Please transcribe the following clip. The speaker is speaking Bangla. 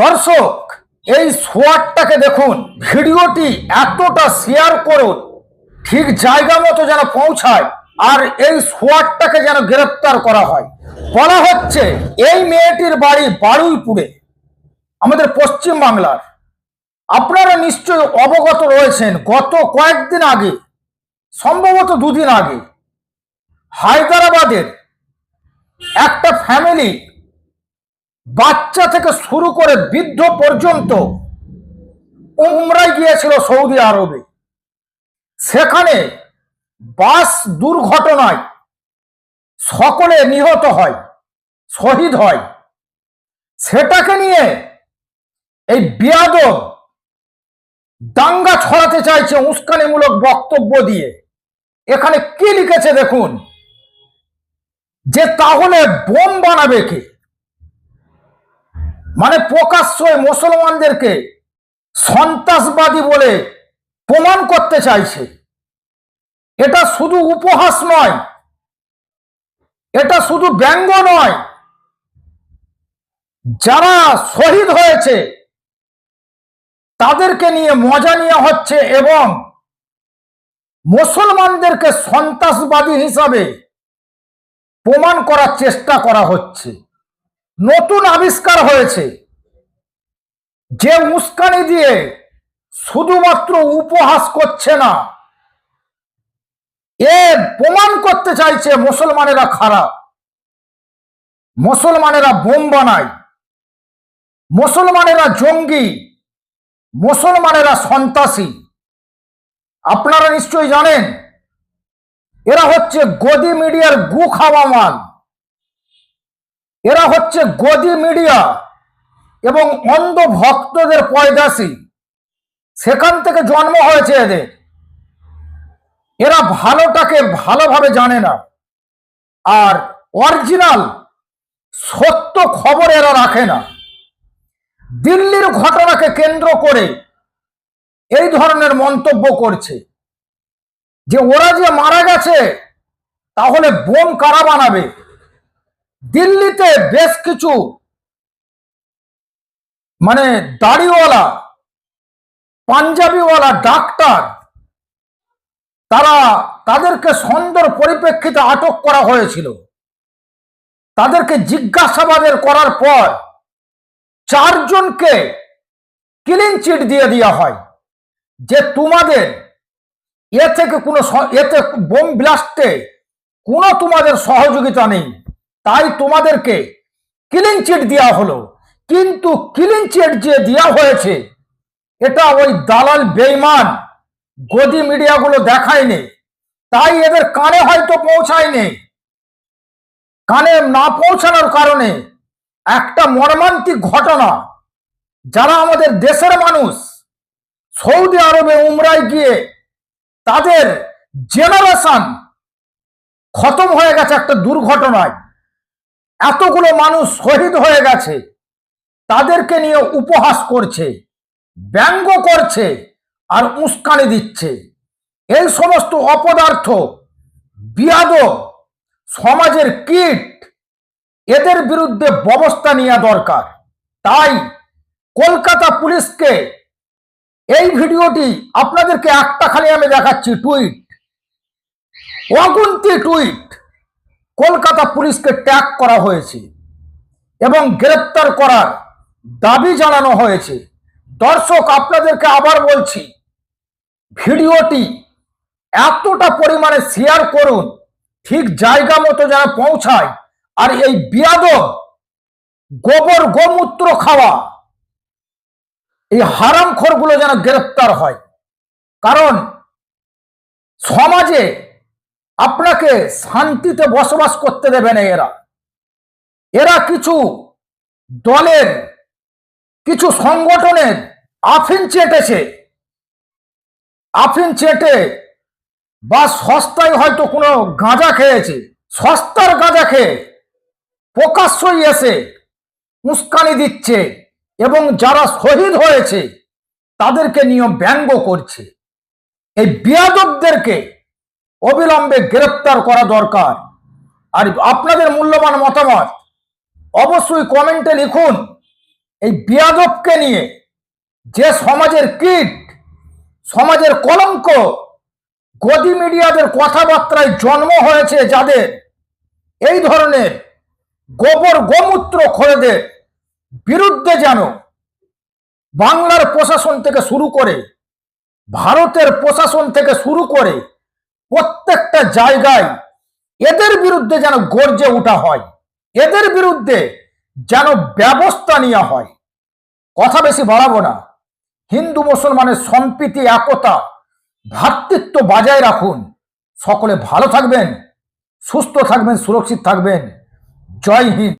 দর্শক, এই সোয়ারটাকে দেখুন, ভিডিওটি এতটা শেয়ার করুন, ঠিক জায়গা মতো যেন পৌঁছায়, আর এই সোয়ারটাকে যেন গ্রেপ্তার করা হয়। বলা হচ্ছে, এই মেয়েটির বাড়ি বারুইপুরে, আমাদের পশ্চিম বাংলার। আপনারা নিশ্চয়ই অবগত রয়েছেন, গত কয়েকদিন আগে, সম্ভবত দুদিন আগে, হায়দ্রাবাদের একটা ফ্যামিলি বাচ্চা থেকে শুরু করে বৃদ্ধ পর্যন্ত উমরায় গিয়েছিল সৌদি আরবে। সেখানে বাস দুর্ঘটনায় সকলে নিহত হয়, শহীদ হয়। সেটাকে নিয়ে এই বিয়াদব দাঙ্গা ছড়াতে চাইছে উস্কানিমূলক বক্তব্য দিয়ে। এখানে কি লিখেছে দেখুন, যে তাহলে বোম বানাবে কে? মানে প্রকাশ্যই মুসলমানদেরকে সন্ত্রাসবাদী বলে প্রমাণ করতে চাইছে। এটা শুধু উপহাস নয়, এটা শুধু ব্যঙ্গ নয়। যারা শহীদ হয়েছে, তাদেরকে নিয়ে মজা নেওয়া হচ্ছে এবং মুসলমানদেরকে সন্ত্রাসবাদী হিসাবে প্রমাণ করার চেষ্টা করা হচ্ছে। নতুন আবিষ্কার হয়েছে। যে উস্কানি দিয়ে শুধুমাত্র উপহাস করছে না, এ প্রমাণ করতে চাইছে মুসলমানেরা খারাপ। মুসলমানেরা বোম বানায়। মুসলমানেরা জঙ্গি। মুসলমানেরা সন্ত্রাসী। আপনারা নিশ্চয়ই জানেন, এরা হচ্ছে গদি মিডিয়ার গু খাওয়া মাল। এরা হচ্ছে গদি মিডিয়া এবং অন্ধ ভক্তদের পয়দাসী। সেখান থেকে জন্ম হয়েছে এদের। এরা ভালোটাকে ভালোভাবে জানে না। আর অরিজিনাল, সত্য খবর এরা রাখে না। দিল্লির ঘটনাকে কেন্দ্র করে এই ধরনের মন্তব্য করছে যে ওরা যে মারা গেছে, তাহলে বোম কারা বানাবে? দিল্লিতে বেশ কিছু মানে দাড়িওয়ালা, পাঞ্জাবিওয়ালা ডাক্তার, তারা তাদেরকে সুন্দর পরিপ্রেক্ষিতে আটক করা হয়েছিল। তাদেরকে জিজ্ঞাসাবাদের করার পর চারজনকে ক্লিন চিট দিয়ে দেওয়া হয় যে তোমাদের এ থেকে কোনো এতে বোম ব্লাস্টে কোনো তোমাদের সহযোগিতা নেই। তাই তোমাদেরকে ক্লিন চিট দেওয়া হলো। কিন্তু ক্লিন চিট যে দেওয়া হয়েছে, এটা ওই দালাল বেইমান গদি মিডিয়াগুলো দেখায়নি। তাই এদের কানে হয়তো পৌঁছায়নি। কানে না পৌঁছানোর কারণে একটা মর্মান্তিক ঘটনা, যারা আমাদের দেশের মানুষ, সৌদি আরবে উমরায় গিয়ে তাদের জেনারেশন খতম হয়ে গেছে একটা দুর্ঘটনায়। এতগুলো মানুষ শহীদ হয়ে গেছে, তাদেরকে নিয়ে উপহাস করছে, ব্যঙ্গ করছে আর উস্কানি দিচ্ছে। এই সমস্ত অপদার্থ, বিয়াদ, সমাজের কীট, এদের বিরুদ্ধে ব্যবস্থা নেওয়া দরকার। তাই কলকাতা পুলিশকে এই ভিডিওটি আপনাদেরকে একটা খালি আমি দেখাচ্ছি, টুইট। অগুন্তি টুইট। কলকাতা পুলিশকে ট্যাগ করা হয়েছে এবং গ্রেপ্তার করার দাবি জানানো হয়েছে। দর্শক, আপনাদেরকে আবার বলছি, ভিডিওটি এতটা পরিমাণে শেয়ার করুন, ঠিক জায়গা মতো যেন পৌঁছায়, আর এই বিয়াদব গোবর গোমূত্র খাওয়া, এই হারামখোরগুলো যেন গ্রেপ্তার হয়। কারণ সমাজে আপনাকে শান্তিতে বসবাস করতে দেবে না এরা। এরা কিছু দলের, কিছু সংগঠনের আফিন চেটেছে। আফিন চেটে বা সস্তায় হয়তো কোনো গাঁজা খেয়েছে, সস্তার গাঁজা খেয়ে প্রকাশ্যই এসে উস্কানি দিচ্ছে এবং যারা শহীদ হয়েছে তাদেরকে নিয়ে ব্যঙ্গ করছে। এই বিয়াদবদেরকে অবিলম্বে গ্রেপ্তার করা দরকার। আর আপনাদের মূল্যবান মতামত অবশ্যই কমেন্টে লিখুন। এই বিয়াদবকে নিয়ে যে সমাজের কীট, সমাজের কলঙ্ক, গদি মিডিয়াদের কথাবার্তায় জন্ম হয়েছে যাদের, এই ধরনের গোবর গোমূত্র খোরেদের বিরুদ্ধে যেন বাংলার প্রশাসন থেকে শুরু করে, ভারতের প্রশাসন থেকে শুরু করে প্রত্যেকটা জায়গায় এদের বিরুদ্ধে যেন গর্জে ওঠা হয়, এদের বিরুদ্ধে যেন ব্যবস্থা নেওয়া হয়। কথা বেশি বাড়াবো না। হিন্দু মুসলমানের সম্প্রীতি, একতা, ভ্রাতৃত্ব বজায় রাখুন। সকলে ভালো থাকবেন, সুস্থ থাকবেন, সুরক্ষিত থাকবেন। জয় হিন্দ।